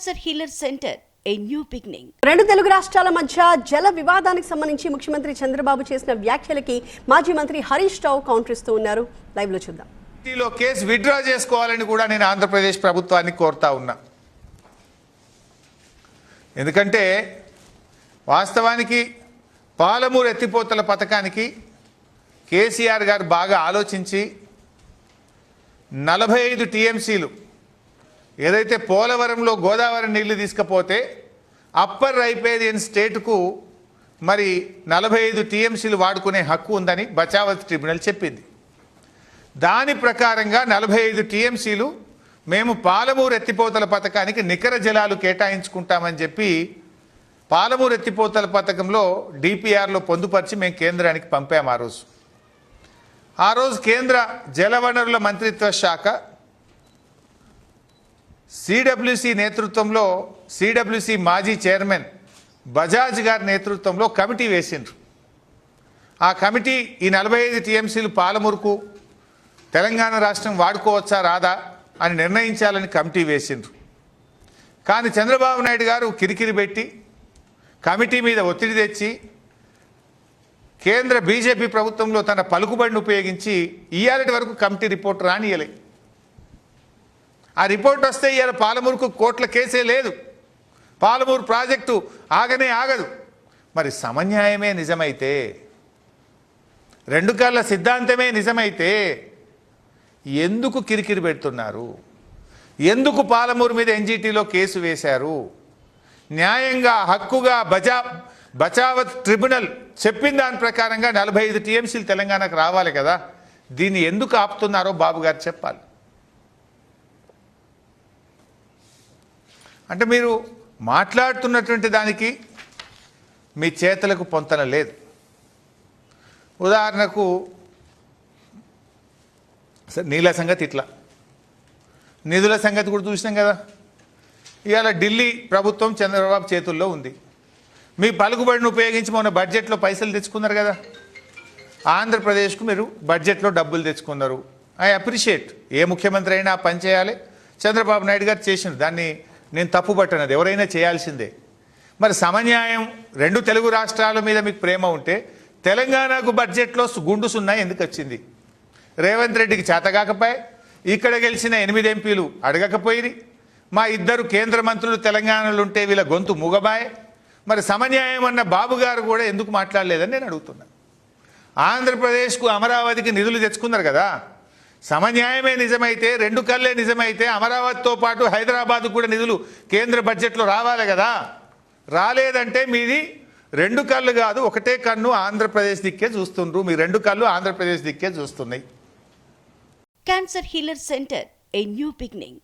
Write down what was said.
Cancer healer centre a new beginning రెండు తెలుగు రాష్ట్రాల మధ్య జల వివాదానికి సంబంధించి ముఖ్యమంత్రి చంద్రబాబు చేసిన వ్యాఖ్యలకి మాజీ మంత్రి హరీష్ రావు కౌంటర్ ఇస్తూ ఉన్నారు. లైవ్లో చూద్దాం. లో కేసు విత్డ్రా చేసుకోవాలని కూడా నేను ఆంధ్రప్రదేశ్ ప్రభుత్వాన్ని కోరుతా ఉన్నా. ఎందుకంటే వాస్తవానికి పాలమూరు ఎత్తిపోతల పథకానికి కేసీఆర్ గారు బాగా ఆలోచించి నలభై ఐదు టీఎంసీలు ఏదైతే పోలవరంలో గోదావరి నీళ్ళు తీసుకపోతే అప్పర్ రైపేరియన్ స్టేట్కు మరి నలభై ఐదు టీఎంసీలు వాడుకునే హక్కు ఉందని బచావత్ ట్రిబ్యునల్ చెప్పింది. దాని ప్రకారంగా నలభై ఐదు టీఎంసీలు మేము పాలమూరు ఎత్తిపోతల పథకానికి నికర జలాలు కేటాయించుకుంటామని చెప్పి పాలమూరు ఎత్తిపోతల పథకంలో డిపిఆర్లో పొందుపరిచి మేము కేంద్రానికి పంపాము ఆ రోజు. ఆ రోజు కేంద్ర జలవనరుల మంత్రిత్వ శాఖ సిడబ్ల్యూసి నేతృత్వంలో సిడబ్ల్యూసి మాజీ చైర్మన్ బజాజ్ గారి నేతృత్వంలో కమిటీ వేసిండ్రు. ఆ కమిటీ ఈ నలభై ఐదు టీఎంసీలు పాలమురుకు తెలంగాణ రాష్ట్రం వాడుకోవచ్చా రాదా అని నిర్ణయించాలని కమిటీ వేసిండ్రు. కానీ చంద్రబాబు నాయుడు గారు కిరికిరి పెట్టి కమిటీ మీద ఒత్తిడి తెచ్చి కేంద్ర బీజేపీ ప్రభుత్వంలో తన పలుకుబడిని ఉపయోగించి ఇయ్యాలటి వరకు కమిటీ రిపోర్ట్ రానియలే ఆ రిపోర్ట్ వస్తే ఇవాళ పాలమూరుకు కోట్ల కేసే లేదు. పాలమూరు ప్రాజెక్టు ఆగనే ఆగదు. మరి సమన్యాయమే నిజమైతే రెండు కళ్ళ సిద్ధాంతమే నిజమైతే ఎందుకు కిరికిరి పెడుతున్నారు? ఎందుకు పాలమూరు మీద ఎన్జీటీలో కేసు వేశారు? న్యాయంగా హక్కుగా బజా బచావత్ ట్రిబ్యునల్ చెప్పిన దాని ప్రకారంగా నలభై ఐదు టీఎంసీలు తెలంగాణకు రావాలి కదా. దీన్ని ఎందుకు ఆపుతున్నారో బాబు గారు చెప్పాలి. అంటే మీరు మాట్లాడుతున్నటువంటి దానికి మీ చేతులకు పొంతన లేదు. ఉదాహరణకు సరే, నీళ్ళ సంగతి ఇట్లా. నిధుల సంగతి కూడా చూసినాం కదా. ఇవాళ ఢిల్లీ ప్రభుత్వం చంద్రబాబు చేతుల్లో ఉంది. మీ పలుకుబడిని ఉపయోగించి మొన్న బడ్జెట్లో పైసలు తెచ్చుకున్నారు కదా. ఆంధ్రప్రదేశ్కు మీరు బడ్జెట్లో డబ్బులు తెచ్చుకున్నారు. ఐ అప్రిషియేట్ ఏ ముఖ్యమంత్రి అయినా పని చేయాలి. చంద్రబాబు నాయుడు గారు చేసిన దాన్ని నేను తప్పు పట్టనది ఎవరైనా చేయాల్సిందే. మరి సమన్యాయం రెండు తెలుగు రాష్ట్రాల మీద మీకు ప్రేమ ఉంటే తెలంగాణకు బడ్జెట్లో గుండు సున్నా ఎందుకు వచ్చింది? రేవంత్ రెడ్డికి చేతగాకపోయి ఇక్కడ గెలిచిన ఎనిమిది ఎంపీలు అడగకపోయి మా ఇద్దరు కేంద్ర మంత్రులు తెలంగాణలో ఉంటే వీళ్ళ గొంతు మూగబాయ్. మరి సమన్యాయం అన్న బాబు గారు కూడా ఎందుకు మాట్లాడలేదని నేను అడుగుతున్నా. ఆంధ్రప్రదేశ్కు అమరావతికి నిధులు తెచ్చుకున్నారు కదా సమన్యాయమే నిజమైతే రెండు కళ్ళే నిజమైతే అమరావతితో పాటు హైదరాబాద్ కూడా నిధులు కేంద్ర బడ్జెట్లో రావాలి కదా. రాలేదంటే మీది రెండు కళ్ళు కాదు ఒకటే కన్ను ఆంధ్రప్రదేశ్ దిక్కే చూస్తుండ్రు. మీ రెండు కళ్ళు ఆంధ్రప్రదేశ్ దిక్కే చూస్తున్నాయి. Cancer healer centre a new beginning